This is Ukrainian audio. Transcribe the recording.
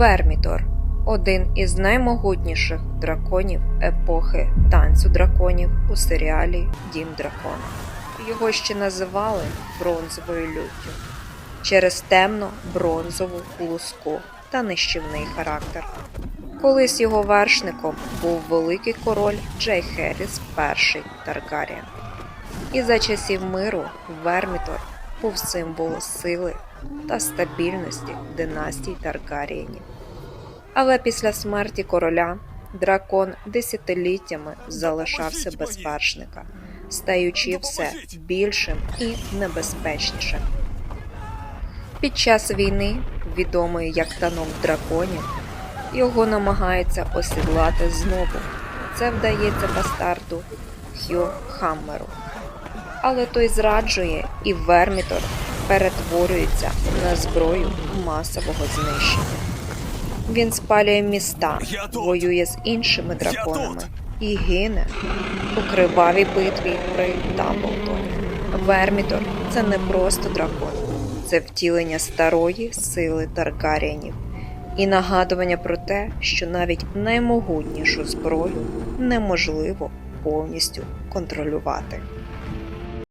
Вермітор один із наймогутніших драконів епохи танцю драконів у серіалі Дім дракона. Його ще називали бронзовою люттю через темно бронзову луску та нищівний характер. Колись його вершником був великий король Джей Херіс І Таргаріен. І за часів миру Вермітор був символом сили та стабільності династій Таргарієнів. Але після смерті короля дракон десятиліттями залишався без вершника, стаючи все більшим і небезпечнішим. Під час війни, відомий як танок драконів, його намагаються осідлати знову. Це вдається бастарду Хьо Хаммеру. Але той зраджує і Вермітор перетворюється на зброю масового знищення. Він спалює міста, воює з іншими драконами і гине у кривавій битві при Дамблдоні. Вермітор це не просто дракон, це втілення старої сили Таргаріенів і нагадування про те, що навіть наймогутнішу зброю неможливо повністю контролювати.